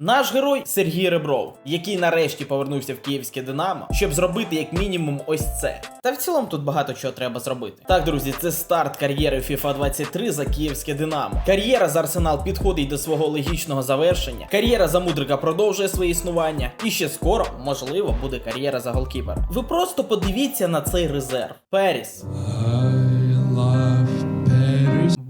Наш герой Сергій Ребров, який нарешті повернувся в київське Динамо, щоб зробити як мінімум ось це. Та в цілому тут багато чого треба зробити. Так, друзі, це старт кар'єри FIFA 23 за київське Динамо. Кар'єра за Арсенал підходить до свого логічного завершення. Кар'єра за Мудрика продовжує своє існування. І ще скоро, можливо, буде кар'єра за голкіпера. Ви просто подивіться на цей резерв. Періс.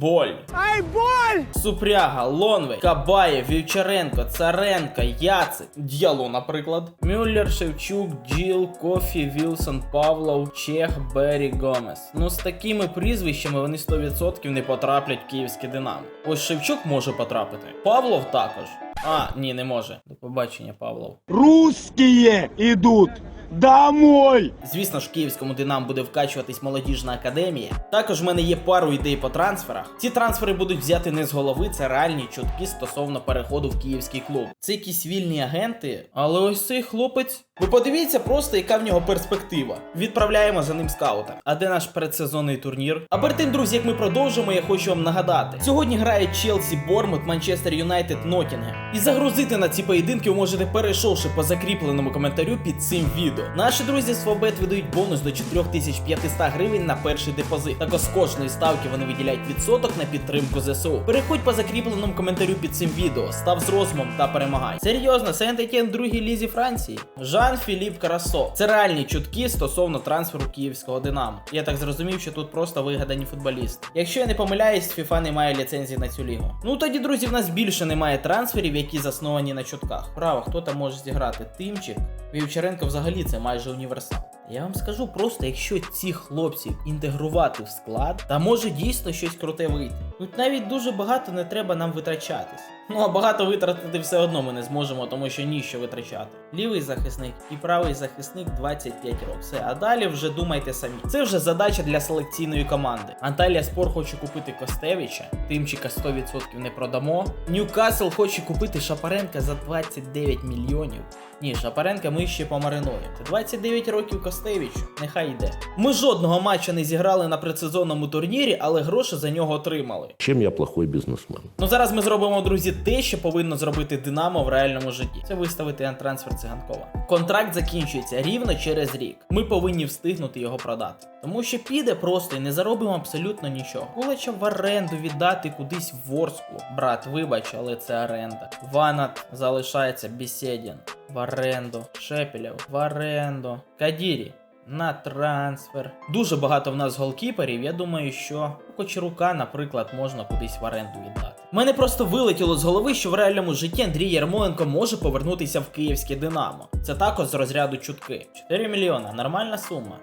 Боль. Ай, боль! Супряга, Лонвей, Кабаєв, Вівчаренко, Царенко, Яцик, Д'яло, наприклад. Мюллер, Шевчук, Джіл, Кофі, Вілсон, Павлов, Чех, Беррі, Гомес. Ну з такими прізвищами вони 100% не потраплять в київське Динамо. Ось Шевчук може потрапити. Павлов також. А, ні, не може. До побачення, Павлов. Русские идут домой! Звісно ж, київському динам буде вкачуватись молодіжна академія. Також в мене є пару ідей по трансферах. Ці трансфери будуть взяти не з голови, це реальні чутки стосовно переходу в київський клуб. Це якісь вільні агенти, але ось цей хлопець. Ви подивіться просто, яка в нього перспектива. Відправляємо за ним скаута. А де наш передсезонний турнір? А перед тим, друзі, як ми продовжимо, я хочу вам нагадати: сьогодні грає Челсі, Бормут, Манчестер Юнайтед, Ноттінгем. І загрузити на ці поєдинки ви можете перейшовши по закріпленому коментарю під цим відео. Наші друзі з Фобет видають бонус до 4500 гривень на перший депозит. Також з кожної ставки вони виділяють відсоток на підтримку ЗСУ. Переходь по закріпленому коментарю під цим відео, став з розумом та перемагай. Серйозно, Сент-Етєн другій лізі Франції. Жан Філіп Карасо. Це реальні чутки стосовно трансферу київського Динамо. Я так зрозумів, що тут просто вигадані футболісти. Якщо я не помиляюсь, FIFA не має ліцензії на цю лігу. Ну тоді, друзі, в нас більше немає трансферів, які засновані на чутках. Право, хто там може зіграти? Тимчик. Вівчаренко взагалі це майже універсал. Я вам скажу просто, якщо цих хлопців інтегрувати в склад, та може дійсно щось круте вийти. Тут навіть дуже багато не треба нам витрачатись. Ну а багато витратити все одно ми не зможемо, тому що ніщо витрачати. Лівий захисник і правий захисник 25 років. Все, а далі вже думайте самі. Це вже задача для селекційної команди. Анталія Спор хоче купити Костевича, Тимчика 100% не продамо. Ньюкасл хоче купити Шапаренка за 29 мільйонів. Ні, Шапаренка ми ще помаринуємо. 29 років Костевичу, нехай йде. Ми жодного матча не зіграли на предсезонному турнірі, але гроші за нього отримали. Чем я плохой бизнесмен? Ну зараз ми зробимо, друзі, те, що повинно зробити Динамо в реальному житті. Це виставити на трансфер циганкова. Контракт закінчується рівно через рік. Ми повинні встигнути його продати. Тому що піде просто і не заробимо абсолютно нічого. Кулача в оренду віддати кудись в Ворску. Брат, вибач, але це оренда. Ванат залишається Бесєдін. В оренду. Шепелєв. В оренду. Кадірі. На трансфер. Дуже багато в нас голкіперів. Я думаю, що Кочерука, наприклад, можна кудись в оренду віддати. Мене просто вилетіло з голови, що в реальному житті Андрій Ярмоленко може повернутися в київське Динамо. Це також з розряду чутки. 4 мільйона, нормальна сума.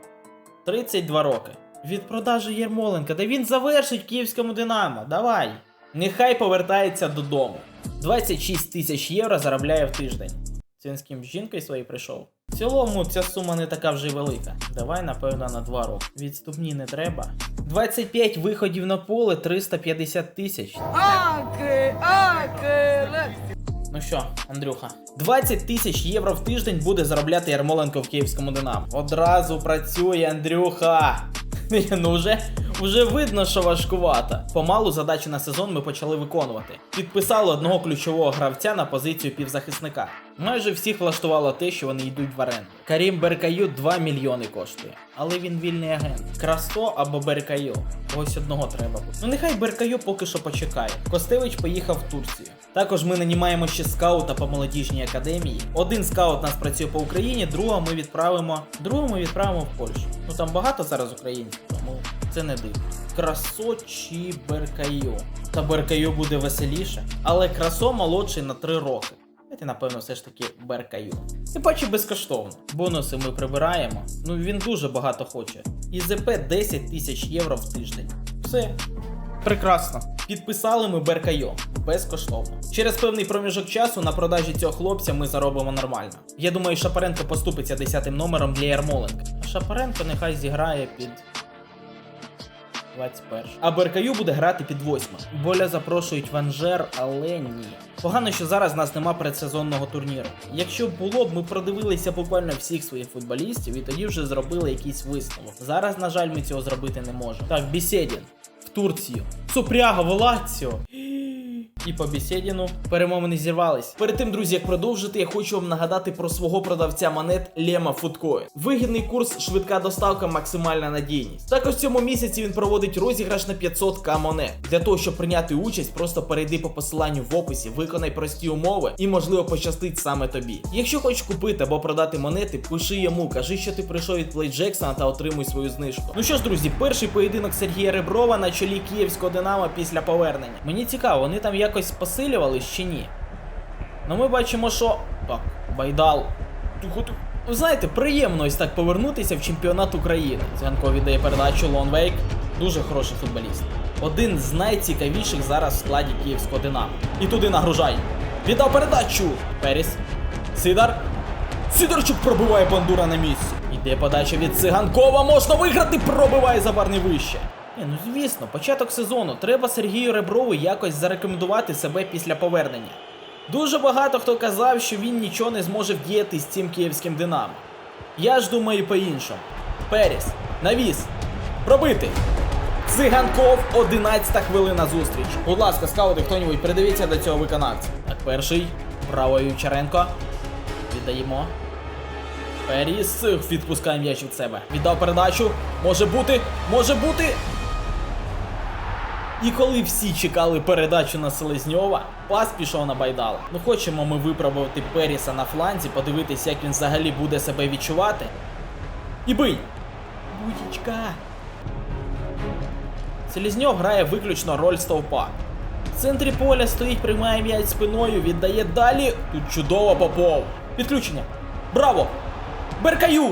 32 роки. Від продажі Єрмоленка, да він завершить київському Динамо. Давай. Нехай повертається додому. 26 тисяч євро заробляє в тиждень. Він з ким з жінкою своєю прийшов. В цілому ця сума не така вже й велика. Давай, напевно, на 2 роки. Відступні не треба. 25 виходів на поле 350 тисяч. Аки, аки, Ну що, Андрюха, 20 тисяч євро в тиждень буде заробляти Ярмоленко в київському Динамо. Одразу працює, Андрюха. Ну вже, вже видно, що важкувато. Помалу задачі на сезон ми почали виконувати. Підписали одного ключового гравця на позицію півзахисника. Майже всіх влаштувало те, що вони йдуть в оренду. Карім Беркаю 2 мільйони коштує, але він вільний агент. Красто або Беркаю. Ось одного треба буде. Ну нехай Беркаю поки що почекає. Костевич поїхав в Турцію. Також ми нанімаємо ще скаута по молодіжній академії. Один скаут у нас працює по Україні, другого ми відправимо. Другого ми відправимо в Польщу. Ну там багато зараз українців, тому це не дивно. Красо чи Беркаю. Та Беркаю буде веселіше, але красо молодший на 3 роки. Давайте, напевно, все ж таки Беркаю. Тим паче безкоштовно. Бонуси ми прибираємо. Ну він дуже багато хоче. І ЗП 10 тисяч євро в тиждень. Все. Прекрасно. Підписали ми Беркайо безкоштовно. Через певний проміжок часу на продажі цього хлопця ми заробимо нормально. Я думаю, Шапаренко поступиться 10 номером для Ярмоленка. А Шапаренко нехай зіграє під 21. А Беркаю буде грати під 8. Боля запрошують в Анжер, але ні. Погано, що зараз в нас нема предсезонного турніру. Якщо б було б, ми продивилися буквально всіх своїх футболістів і тоді вже зробили якийсь висновок. Зараз, на жаль, ми цього зробити не можемо. Так, Бісєдін в Турцію. Супряга Лаціо. І по Бєсєдіну перемовини зірвались. Перед тим, друзі, як продовжити, я хочу вам нагадати про свого продавця монет Лема Foodcoin. Вигідний курс, швидка доставка, максимальна надійність. Також в цьому місяці він проводить розіграш на 500к монет. Для того, щоб прийняти участь, просто перейди по посиланню в описі, виконай прості умови і, можливо, пощастить саме тобі. Якщо хочеш купити або продати монети, пиши йому, кажи, що ти прийшов від Play Jackson та отримуй свою знижку. Ну що ж, друзі, перший поєдинок Сергія Реброва на чолі київського Динамо після повернення. Мені цікаво, вони там якось посилювались чи ні. Ну ми бачимо, що. Так, байдал. Ви знаєте, приємно ось так повернутися в чемпіонат України. Циганко віддає передачу Лонвейк. Дуже хороший футболіст. Один з найцікавіших зараз в складі київського Динамо. І туди нагружай. Віддав передачу. Періс. Сидар. Сидорчук пробиває бандура на місці. Іде подача від циганкова. Можна виграти. Пробиває забарний вище. Ні, ну звісно, початок сезону. Треба Сергію Реброву якось зарекомендувати себе після повернення. Дуже багато хто казав, що він нічого не зможе вдіяти з цим київським Динамо. Я ж думаю по-іншому. Періс, навіс, пробити. Циганков, 11 хвилина зустріч. Будь ласка, скаути, хто-небудь, придивіться до цього виконавця. Так, перший. Право Ючаренко. Віддаємо. Періс відпускає м'яч від себе. Віддав передачу. Може бути, може бути. І коли всі чекали передачу на Селезньова, пас пішов на байдала. Ну хочемо ми випробувати Періса на фланзі, подивитися, як він взагалі буде себе відчувати. І бий! Будічка! Селезньов грає виключно роль стовпа. В центрі поля стоїть, приймає м'яч спиною, віддає далі. Тут чудово попов. Підключення. Браво! Беркаю!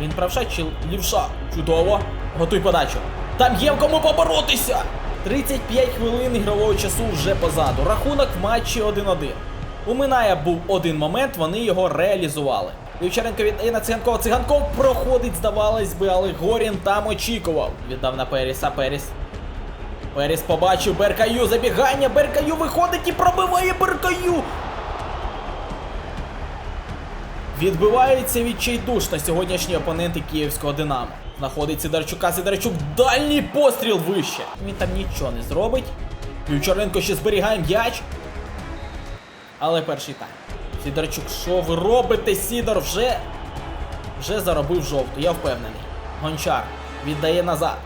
Він правша чи лівша? Чудово. Готуй подачу. Там є в кому поборотися! 35 хвилин ігрового часу вже позаду. Рахунок в матчі 1-1. У Миная був один момент, вони його реалізували. Вівчаренко віддає на Циганкова. Циганков проходить, здавалось би, але Горін там очікував. Віддав на Періса Періс. Періс побачив Беркаю, забігання, Беркаю виходить і пробиває Беркаю. Відбиваються відчайдушно сьогоднішні опоненти київського Динамо. Знаходить Сидорчука, Сидорчук, дальній постріл вище. Він там нічого не зробить. Вівчаренко ще зберігає м'яч. Але перший тайм. Сідорчук, що ви робите? Сідор вже вже заробив жовту, я впевнений. Гончар віддає назад.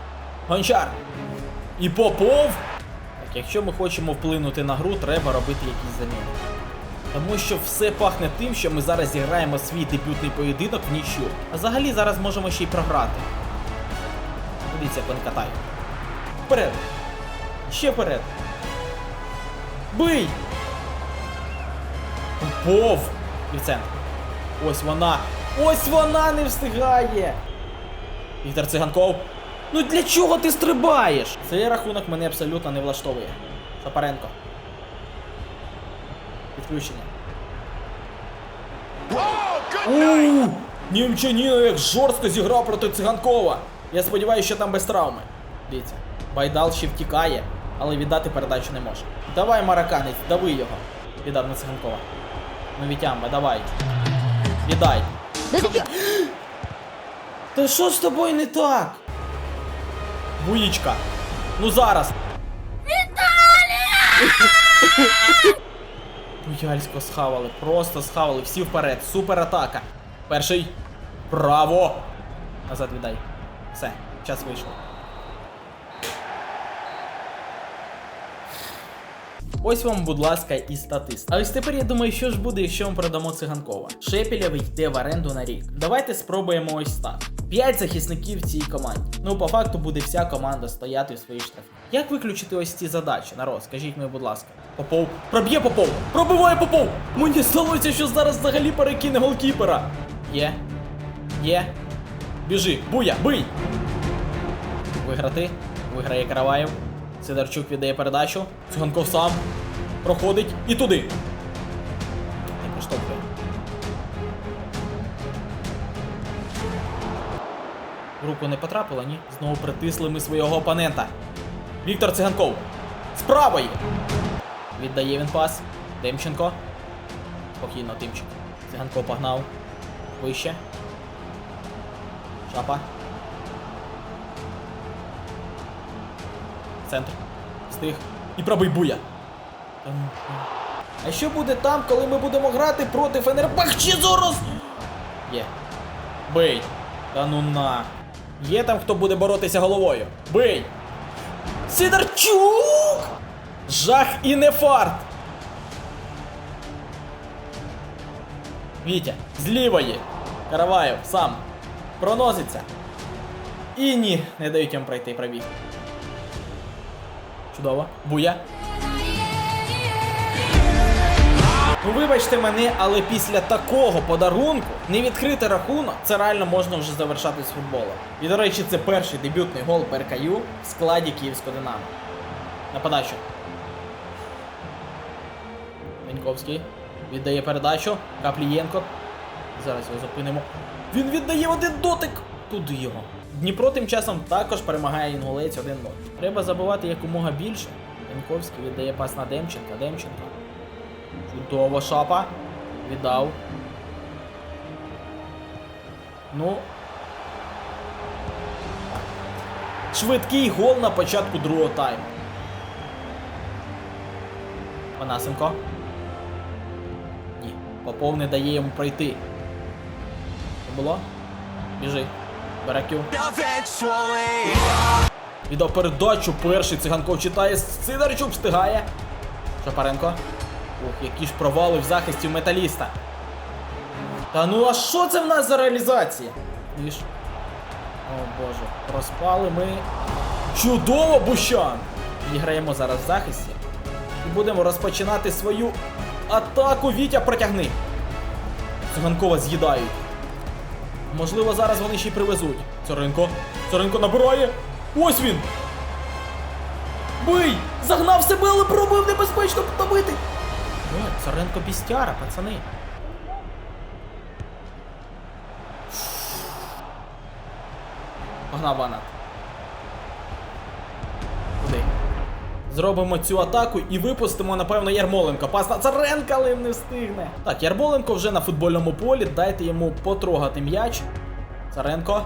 Гончар. І Попов. Так, якщо ми хочемо вплинути на гру, треба робити якісь заміни. Тому що все пахне тим, що ми зараз зіграємо свій дебютний поєдинок в нічю. А взагалі зараз можемо ще й програти. Дивіться, як катають. Вперед! Ще вперед! Бий! Попов! І. Ось вона! Ось вона не встигає! Віктор Циганков. Ну для чого ти стрибаєш? Цей рахунок мене абсолютно не влаштовує. Шапаренко. Підключення. Ууу! Німчаніно як жорстко зіграв проти циганкова. Я сподіваюся, що там без травми. Дивіться, Байдал ще втікає, але віддати передачу не може. Давай, мараканець, дави його. Віддав на циганкова. Ну Вітямба, давай. Віддай. Та що з тобою не так? Буїчка. Ну зараз. Буяльсько схавали, просто схавали, всі вперед, супер атака. Перший. Браво! Назад віддай. Все, час вийшов. Ось вам, будь ласка, і статист. А ось тепер я думаю, що ж буде, якщо ми продамо циганкова. Шепелєв йде в оренду на рік. Давайте спробуємо ось так. П'ять захисників цій команді. Ну, по факту буде вся команда стояти в своїй штрафі. Як виключити ось ці задачі? Народ, скажіть мені, будь ласка. Попов. Проб'є Попов! Пробиває Попов! Мені здалося, що зараз взагалі перекине голкіпера. Є. Є. Біжи, буя, бий! Виграти. Виграє Караваєв. Сидорчук віддає передачу. Циганков сам. Проходить і туди. Не приштовхує. Руку не потрапило, ні? Знову притисли ми свого опонента. Віктор Циганков. З правої. Віддає він пас. Демченко. Спокійно, Тимчик. Циганков погнав. Вище. Шапа. Центр. Встиг. І пробий буя. Ну, ну. А що буде там, коли ми будемо грати проти Фенербахче зараз? Є. Бий. Та ну на. Є там хто буде боротися головою. Бий. Сидорчук! Жах і не фарт. Вітя, з лівої. Караваєв сам. Проноситься. І ні, не дають їм пройти пробіг. Чудово. Буя. Ну вибачте мене, але після такого подарунку не відкрити рахунок, це реально можна вже завершати з футболу. І до речі, це перший дебютний гол ПРКЮ в складі Київського Динамо. На подачу. Леньковський віддає передачу. Каплієнко. Зараз його зупинимо. Він віддає один дотик. Туди його. Дніпро тим часом також перемагає інгулець 1-0. Треба забивати якомога більше. Леньковський віддає пас на Демченка. Демченко. Чудово шапа. Віддав. Ну. Швидкий гол на початку другого тайму. Панасенко. Ні. Попов не дає йому пройти. Не було? Біжи. Баракю. Віддав передачу перший циганков читає. Сидорчук встигає. Шапаренко. Ох, які ж провали в захисті в металіста. Та ну а що це в нас за реалізація? Віж. О боже, розпали ми. Чудово, Бущан! Відіграємо зараз в захисті. І будемо розпочинати свою атаку. Вітя протягни. Циганкова з'їдають. Можливо, зараз вони ще й привезуть. Царенко. Царенко набирає. Ось він! Бий! Загнав себе, але пробив небезпечно добити! Ні, Царенко бістяра, пацани. Погнав Ванат. Куди? Зробимо цю атаку і випустимо, напевно, Ярмоленко. Пас на Царенка, але не встигне. Так, Ярмоленко вже на футбольному полі. Дайте йому потрогати м'яч. Царенко.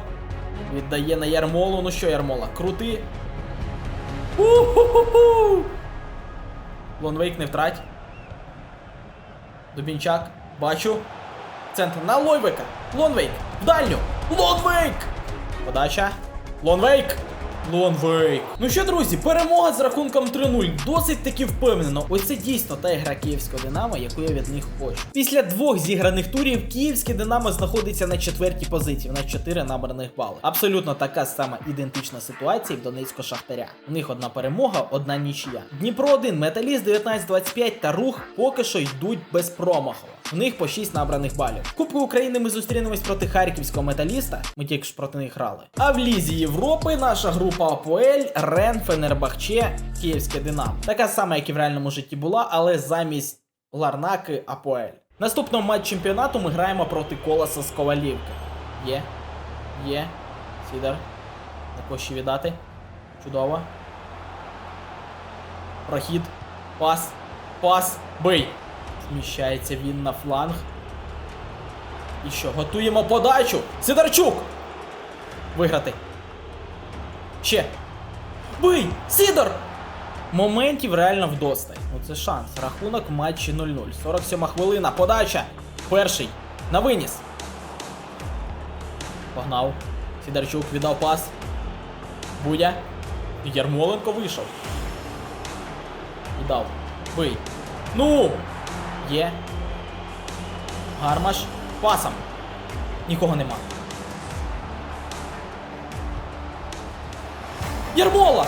Віддає на Ярмолу. Ну що, Ярмола, крути. У-ху-ху-ху! Лонвейк не втрать. Дубінчак. Бачу. Центр на Лойвика. Лонвейк. В дальню. Лонвейк! Подача. Лонвейк! Лонвейк. Ну що, друзі, перемога з рахунком 3-0. Досить таки впевнено. Ось це дійсно та гра київського Динамо, яку я від них хочу. Після двох зіграних турів київське Динамо знаходиться на четвертій позиції, на 4 набраних бали. Абсолютно така сама ідентична ситуація в Донецького Шахтаря. У них одна перемога, одна нічия. Дніпро 1, Металіст 19-25 та рух поки що йдуть без промаху. У них по 6 набраних балів. В Кубку України ми зустрінемось проти харківського металіста. Ми тільки ж проти них грали. А в Лізі Європи наша група АПОЕЛь, Рен, Фенербахче, Київське Динамо. Така сама, як і в реальному житті була, але замість Ларнаки АПОЕЛь. Наступного матч чемпіонату ми граємо проти Колоса з Ковалівки. Є. Є. Сідер. На кощі віддати. Чудово. Прохід. Пас. Пас. Бий. Зміщається він на фланг. І що? Готуємо подачу. Сидорчук! Виграти. Ще. Бий! Сідор! Моментів реально вдосталь. Ну це шанс. Рахунок матчі 0-0. 47 хвилина. Подача. Перший. На виніс. Погнав. Сідорчук віддав пас. Будя. Ярмоленко вийшов. І дав. Бий. Ну! Є. Гармаш. Пасом. Нікого нема. Єрмола!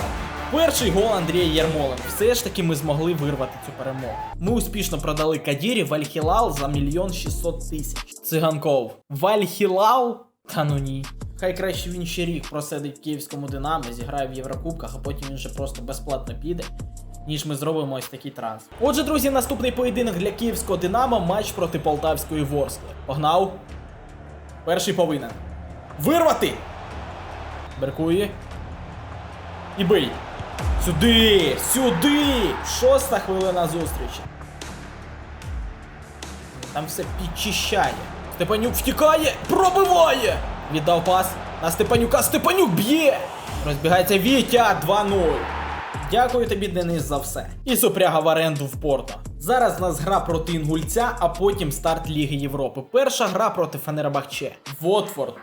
Перший гол Андрія Єрмоленка. Все ж таки ми змогли вирвати цю перемогу. ми успішно продали Кадірі в Альхілал за мільйон шістсот тисяч. Циганков. В Альхілал? Та ну ні. Хай краще він ще рік просидить в київському Динамо, зіграє в Єврокубках, а потім він вже просто безплатно піде. Ніж ми зробимо ось такий трансфер. Отже, друзі, наступний поєдинок для київського Динамо матч проти полтавської Ворскли. Погнав. Перший повинен. Вирвати! Беркує. І бий. Сюди! Сюди! Шоста хвилина зустрічі. Там все підчищає. Степанюк втікає, пробиває! Віддав пас на Степанюка. Степанюк б'є! Розбігається Вітя 2-0. Дякую тобі, Денис, за все. І супряга в оренду в Порто. Зараз в нас гра проти Інгульця, а потім старт Ліги Європи. Перша гра проти Фенербахче. Вотфорд.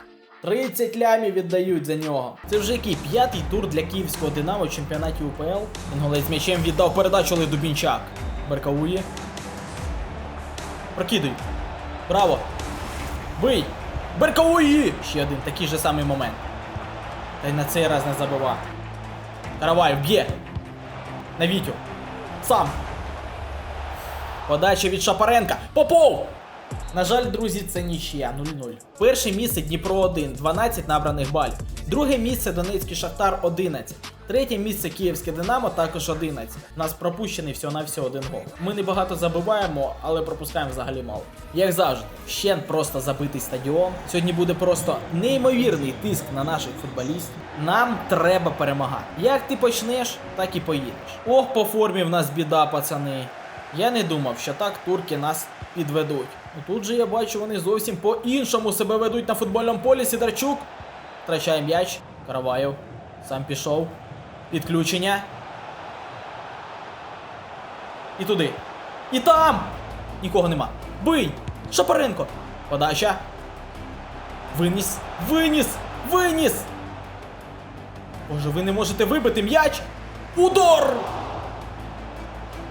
30 лямів віддають за нього. Це вже який п'ятий тур для київського Динамо в чемпіонаті УПЛ. Інголець м'ячем віддав передачу, але Дубінчак. Беркаує. Прокидуй. Браво! Бий! Беркауї! Ще один такий же самий момент. Та й на цей раз не забивав. Караваєв б'є. На Вітю. Сам. Подача від Шапаренка. Попов! На жаль, друзі, це нічия 0-0. Перше місце Дніпро 1, 12 набраних балів. Друге місце Донецький Шахтар 11. Третє місце Київське Динамо також 11. У нас пропущений всього на всього один гол. Ми не багато забиваємо, але пропускаємо взагалі мало. Як завжди, ще просто забитий стадіон. Сьогодні буде просто неймовірний тиск на наших футболістів. Нам треба перемагати. Як ти почнеш, так і поїдеш. Ох, по формі в нас біда, пацани. Я не думав, що так турки нас підведуть. Ну тут же я бачу, вони зовсім по-іншому себе ведуть на футбольному полі. Сидорчук. Втрачає м'яч. Караваєв. Сам пішов. Підключення. І туди. І там! Нікого нема. Бий! Шапаренко! Подача. Виніс! Виніс! Виніс! Боже, ви не можете вибити м'яч! Удар!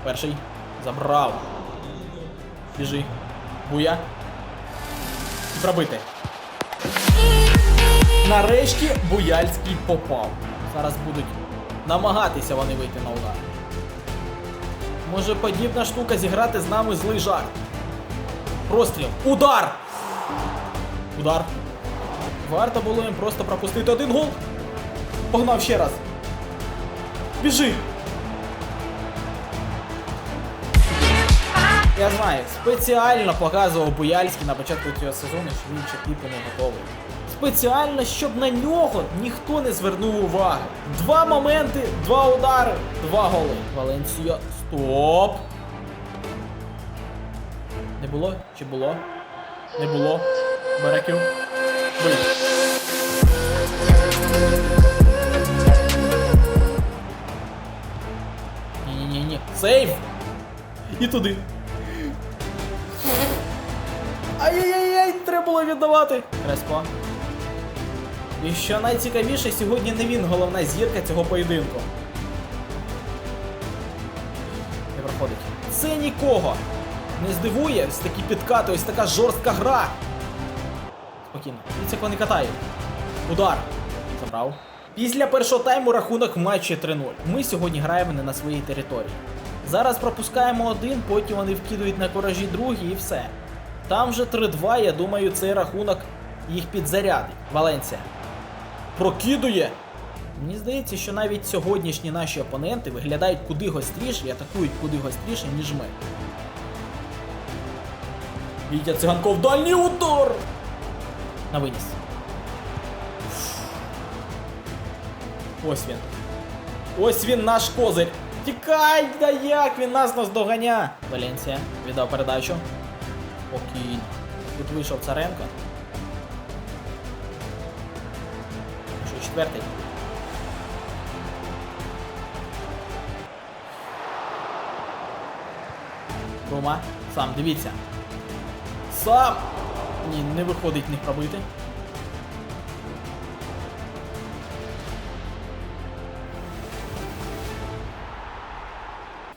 Перший. Забрав. Біжи. Буя. Пробити. Нарешті Буяльський попав. Зараз будуть намагатися вони вийти на удар. Може подібна штука зіграти з нами злий жарт. Простріл. Удар! Удар. Варто було їм просто пропустити один гол. Погнав ще раз. Біжи! Я знаю, спеціально показував Буяльський на початку цього сезону, що він ще типу не готовий. Спеціально, щоб на нього ніхто не звернув уваги. Два моменти, два удари, два голи. Валенсія. Стоп! Не було? Чи було? Не було. Береків. Бий. Ні-ні-ні. Сейф! І туди. Ай-яй-яй, треба було віддавати. Креспо. І що найцікавіше, сьогодні не він головна зірка цього поєдинку. Не проходить. Це нікого. Не здивує ось такі підкати, ось така жорстка гра. Спокійно. Дивіться, як вони катають. Удар. Забрав. Після першого тайму рахунок матчі 3-0. Ми сьогодні граємо не на своїй території. Зараз пропускаємо один, потім вони вкидують на коражі другий і все. Там вже 3-2, я думаю, цей рахунок їх підзарядить. Валенція. Прокидує. Мені здається, що навіть сьогоднішні наші опоненти виглядають куди гостріше і атакують куди гостріше, ніж ми. Вітя циганков дальній удар! На виніс. Ось він. Ось він наш козир. Тікай, да як він нас наздоганя. Валенсія віддав передачу. Спокійно. Тут вийшов Царенко. Що, четвертий. Рома, сам, дивіться. Сам! Ні, не виходить не пробити.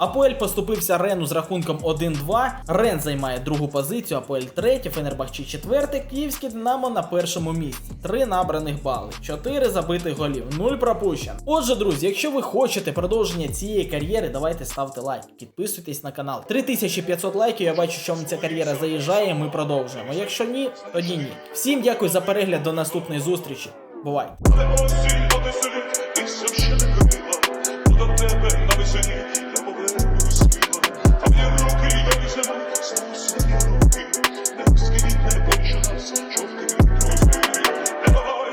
Апоель поступився Рену з рахунком 1-2. Рен займає другу позицію, Апоель третє, Фенербахче четверте, Київське Динамо на першому місці. Три набраних бали, 4 забитих голів, 0 пропущен. Отже, друзі, якщо ви хочете продовження цієї кар'єри, давайте ставте лайк, підписуйтесь на канал. 3500 лайків. Я бачу, що ця кар'єра заїжджає. Ми продовжуємо. Якщо ні, тоді ні. Всім дякую за перегляд. До наступної зустрічі. Бувай!